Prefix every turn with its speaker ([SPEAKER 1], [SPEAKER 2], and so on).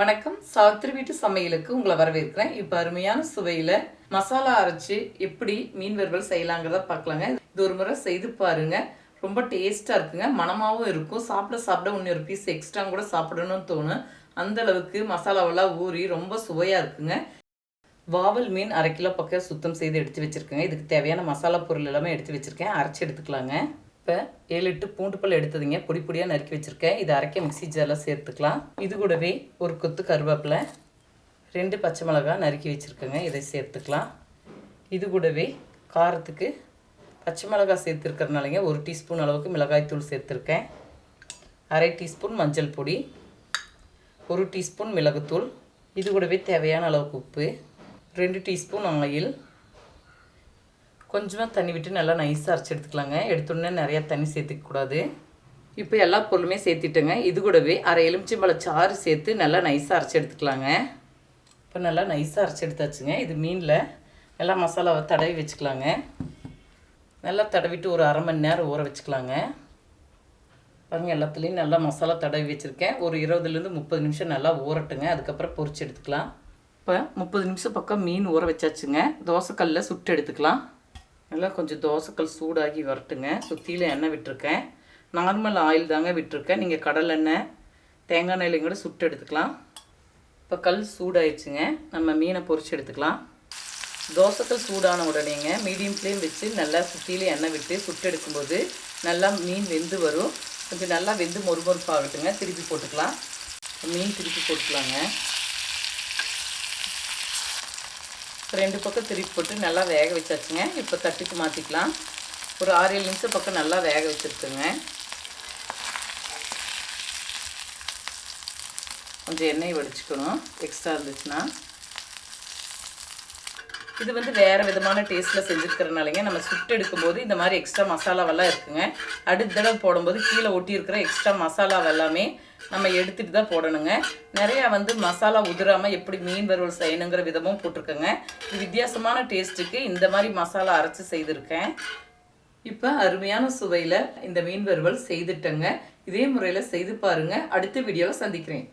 [SPEAKER 1] வணக்கம். சாத்திரி வீட்டு சமையலுக்கு உங்களை வரவேற்கிறேன். இப்போ அருமையான சுவையில் மசாலா அரைச்சு எப்படி மீன் வறுவல் செய்யலாங்கிறத பார்க்கலாங்க. இது ஒரு முறை செய்து பாருங்க. ரொம்ப டேஸ்ட்டாக இருக்குங்க. மனமாகவும் இருக்கும். சாப்பிட சாப்பிட இன்னும் ஒரு பீஸ் எக்ஸ்ட்ரா கூட சாப்பிடணும்னு தோணும். அந்த அளவுக்கு மசாலாவெல்லாம் ஊறி ரொம்ப சுவையாக இருக்குங்க. வாவல் மீன் அரை கிலோ பக்கம் சுத்தம் செய்து எடுத்து வச்சுருக்கேங்க. இதுக்கு தேவையான மசாலா பொருள் எல்லாமே எடுத்து வச்சுருக்கேன். அரைச்சி எடுத்துக்கலாங்க. இப்போ ஏழு எட்டு பூண்டு பல் எடுத்ததுங்க. பொடி பொடியாக நறுக்கி வச்சுருக்கேன். இதை அரைக்க மிக்சி ஜாரில் சேர்த்துக்கலாம். இது கூடவே ஒரு கொத்து கருவேப்பிலை ரெண்டு பச்சை மிளகாய் நறுக்கி வச்சுருக்கேங்க. இதை சேர்த்துக்கலாம். இது கூடவே காரத்துக்கு பச்சை மிளகாய் சேர்த்துருக்கறனாலங்க ஒரு டீஸ்பூன் அளவுக்கு மிளகாய்த்தூள் சேர்த்துருக்கேன். அரை டீஸ்பூன் மஞ்சள் பொடி ஒரு டீஸ்பூன் மிளகுத்தூள் இது கூடவே தேவையான அளவுக்கு உப்பு ரெண்டு டீஸ்பூன் ஆயில் கொஞ்சமாக தண்ணி விட்டு நல்லா நைஸாக அரைச்சி எடுத்துக்கலாங்க. எடுத்தோடனே நிறையா தண்ணி சேர்த்துக்க கூடாது. இப்போ எல்லா பொருளுமே சேர்த்திட்டேங்க. இது கூடவே அரை எலுமிச்சம்பழ சாறு சேர்த்து நல்லா நைஸாக அரைச்சி எடுத்துக்கலாங்க. இப்போ நல்லா நைஸாக அரைச்சி எடுத்தாச்சுங்க. இது மீனில் நல்லா மசாலாவை தடவி வச்சுக்கலாங்க. நல்லா தடவிட்டு ஒரு அரை மணி நேரம் ஊற வச்சுக்கலாங்க. பாருங்கள் எல்லாத்துலேயும் நல்லா மசாலா தடவி வச்சுருக்கேன். ஒரு இருபதுலேருந்து முப்பது நிமிஷம் நல்லா ஊறட்டுங்க. அதுக்கப்புறம் பொறிச்சு எடுத்துக்கலாம். இப்போ முப்பது நிமிஷம் பக்கம் மீன் ஊற வச்சாச்சுங்க. தோசைக்கல்லில் சுட்டு எடுத்துக்கலாம். நல்லா கொஞ்சம் தோசைக்கல் சூடாகி வரட்டுங்க. சுற்றியில் எண்ணெய் விட்டுருக்கேன். நார்மல் ஆயில் தாங்க விட்டுருக்கேன். நீங்கள் கடலெண்ணெய் தேங்காய் எண்ணெயிலையும் கூட சுட்டு எடுத்துக்கலாம். இப்போ கல் சூடாயிடுச்சுங்க. நம்ம மீனை பொறிச்சு எடுத்துக்கலாம். தோசைக்கல் சூடான உடனேங்க மீடியம் ஃப்ளேம் வச்சு நல்லா சுற்றியில் எண்ணெய் விட்டு சுட்டு எடுக்கும்போது நல்லா மீன் வெந்து வரும். கொஞ்சம் நல்லா வெந்து மொறுமொறுப்பாகட்டுங்க. திருப்பி போட்டுக்கலாம். மீன் திருப்பி போட்டுக்கலாங்க. ரெண்டு பக்கம் திருப்பி போட்டு நல்லா வேக வச்சாச்சுங்க. இப்போ தட்டுக்கு மாற்றிக்கலாம் ஒரு ஆறு ஏழு நிமிஷம் பக்கம் நல்லா வேக வச்சுருக்குங்க. கொஞ்சம் எண்ணெய் வடிச்சுக்கணும். எக்ஸ்ட்ரா இருந்துச்சுன்னா. இது வந்து வேறு விதமான டேஸ்ட்டில் செஞ்சுருக்கிறனாலங்க நம்ம சுட்டு எடுக்கும்போது இந்த மாதிரி எக்ஸ்ட்ரா மசாலாவெல்லாம் இருக்குங்க. அடுத்த தடவை போடும்போது கீழே ஒட்டியிருக்கிற எக்ஸ்ட்ரா மசாலாவெல்லாமே நம்ம எடுத்துகிட்டு தான் போடணுங்க. நிறையா வந்து மசாலா உதிராமல் எப்படி மீன் வறுவல் செய்யணுங்கிற விதமும் போட்டிருக்கேங்க. இது வித்தியாசமான டேஸ்ட்டுக்கு இந்த மாதிரி மசாலா அரைச்சி செய்திருக்கேன். இப்போ அருமையான சுவையில் இந்த மீன் வறுவல் செய்துட்டேங்க. இதே முறையில் செய்து பாருங்கள் அடுத்த வீடியோவை சந்திக்கிறேன்.